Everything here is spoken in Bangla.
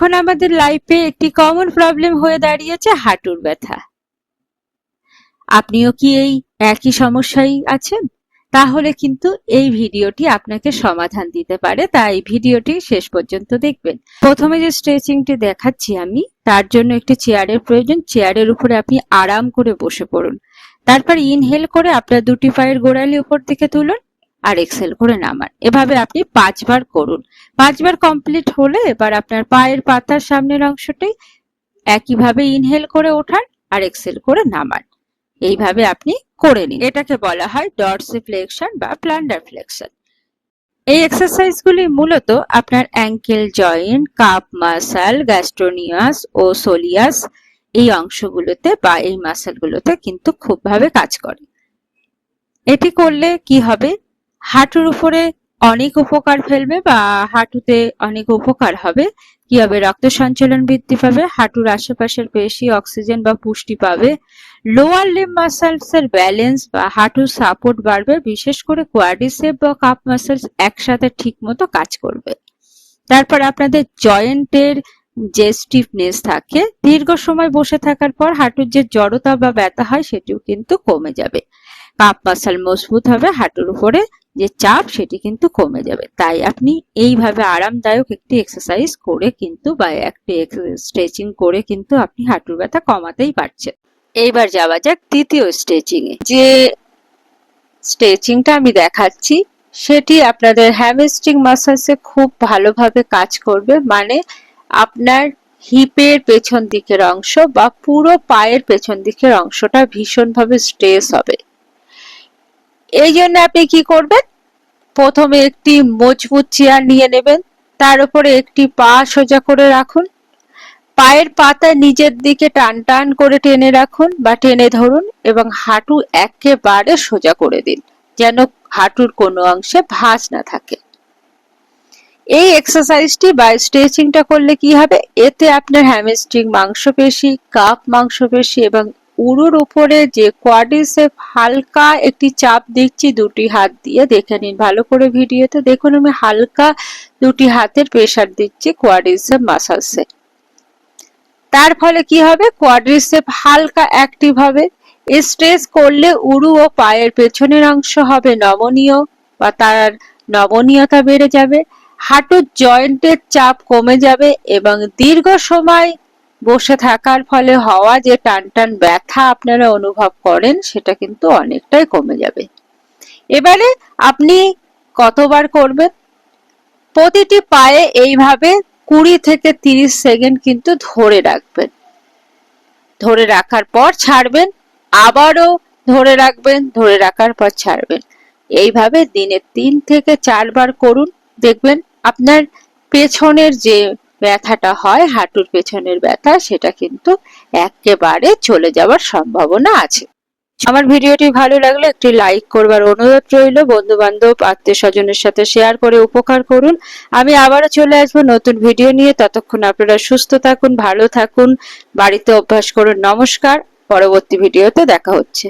এখন আমাদের লাইফে একটি কমন প্রবলেম হয়ে দাঁড়িয়েছে হাঁটুর ব্যথা। আপনিও কি এই একই সমস্যায় আছেন? তাহলে কিন্তু এই ভিডিওটি আপনাকে সমাধান দিতে পারে। তাই ভিডিওটি শেষ পর্যন্ত দেখবেন। প্রথমে যে স্ট্রেচিংটি দেখাচ্ছি আমি, তার জন্য একটি চেয়ারের প্রয়োজন। চেয়ারের উপরে আপনি আরাম করে বসে পড়ুন। তারপর ইনহেল করে আপনার দুটি পায়ের গোড়ালি উপর দিকে তুলুন। আর এক্সেল করে নামান। এভাবে আপনি পাঁচবার করুন। পাঁচবার কমপ্লিট হলে এবার আপনার পায়ের পাতার সামনের অংশটি একইভাবে ইনহেল করে ওঠান আর এক্সেল করে নামান। এইভাবে আপনি করে নিন। এটাকে বলা হয় ডরসি ফ্লেকশন বা প্ল্যান্ডার ফ্লেকশন এই এক্সারসাইজগুলি মূলত আপনার অ্যাঙ্কেল জয়েন্ট কাপ মাসাল গ্যাস্ট্রোনিয়াস ও সোলিয়াস এই অংশগুলোতে বা এই মাসেলগুলোতে কিন্তু খুবভাবে কাজ করে। এটি করলে কি হবে? হাঁটুর উপরে অনেক উপকার ফেলবে বা হাঁটুতে অনেক উপকার হবে। কি হবে রক্ত সঞ্চালন বৃদ্ধি পাবে, হাঁটুর আশেপাশের পেশি, অক্সিজেন বা পুষ্টি পাবে। লোয়ার লিম মাসেলস এর ব্যালেন্স বা হাঁটুর সাপোর্ট বাড়বে, বিশেষ করে কোয়াডিসেপ বা কাপ মাসেলস একসাথে ঠিকমতো কাজ করবে। তারপর আপনাদের জয়েন্টের যে স্টিফনেস থাকে, দীর্ঘ সময় বসে থাকার পর হাঁটুর যে জড়তা বা ব্যথা হয়, সেটিও কিন্তু কমে যাবে। কাপ মাসাল মজবুত হবে, হাঁটুর উপরে যে চাপ সেটি কিন্তু কমে যাবে। তাই আপনি এইভাবে আরামদায়ক একটি এক্সারসাইজ করে কিন্তু বা একটি স্ট্রেচিং করে কিন্তু আপনি হাঁটুর ব্যথা কমাতেই পারছেন। এইবার যাওয়া যাক তৃতীয় স্ট্রেচিং এ। যে স্ট্রেচিংটা আমি দেখাচ্ছি, সেটি আপনাদের হ্যামস্ট্রিং মাসালসে খুব ভালোভাবে কাজ করবে। মানে আপনার হিপের পেছন দিকের অংশ বা পুরো পায়ের পেছন দিকের অংশটা ভীষণভাবে স্ট্রেস হবে। এই জন্য আপনি কি করবেন? প্রথমে একটি মজবুত চেয়ার নিয়ে নেবেন, তার উপরে একটি পা সোজা করে রাখুন। পায়ের পাতা নিজের দিকে টান টান করে টেনে রাখুন বা টেনে ধরুন এবং হাঁটু একেবারে সোজা করে দিন, যেন হাঁটুর কোনো অংশে ভাঁজ না থাকে। এই এক্সারসাইজটি বা স্ট্রেচিংটা করলে কি হবে? এতে আপনার হ্যামস্ট্রিং মাংসপেশি, কাপ, মাংসপেশি এবং উরুর উপরে যে কোয়াডিসেপ হালকা একটি চাপ দিচ্ছি দুটি হাত দিয়ে, দেখে নিন ভালো করে ভিডিওতে। দেখুন আমি হালকা দুটি হাতের প্রেশার দিচ্ছি কোয়াডিসেপ মাসালসে তার ফলে কি হবে? কোয়াড্রিসেপ হালকা অ্যাক্টিভ হবে। স্ট্রেস করলে উরু ও পায়ের পেছনের অংশ হবে নমনীয় বা তার নমনীয়তা বেড়ে যাবে। হাঁটুর জয়েন্টের চাপ কমে যাবে এবং দীর্ঘ সময় বসে থাকার ফলে হওয়া যে টান টান ব্যথা আপনারা অনুভব করেন, সেটা কিন্তু অনেকটাই কমে যাবে। এবারে আপনি কতবার করবেন? প্রতিটি পায়ে এইভাবে কুড়ি থেকে তিরিশ সেকেন্ড কিন্তু ধরে রাখবেন। ধরে রাখার পর ছাড়বেন, আবারও ধরে রাখবেন, ধরে রাখার পর ছাড়বেন। এইভাবে দিনে তিন থেকে চারবার করুন। দেখবেন আপনার পেছনের যে ব্যথাটা হয়, হাঁটুর পেছনের ব্যথা, সেটা কিন্তু একেবারে চলে যাওয়ার সম্ভাবনা আছে। আমার ভিডিওটি ভালো লাগলে একটি লাইক করবার অনুরোধ রইল বন্ধু বান্ধব আত্মীয় স্বজনের সাথে শেয়ার করে উপকার করুন। আমি আবারও চলে আসব নতুন ভিডিও নিয়ে। ততক্ষণ আপনারা সুস্থ থাকুন, ভালো থাকুন, বাড়িতে অভ্যাস করুন। নমস্কার, পরবর্তী ভিডিওতে দেখা হচ্ছে।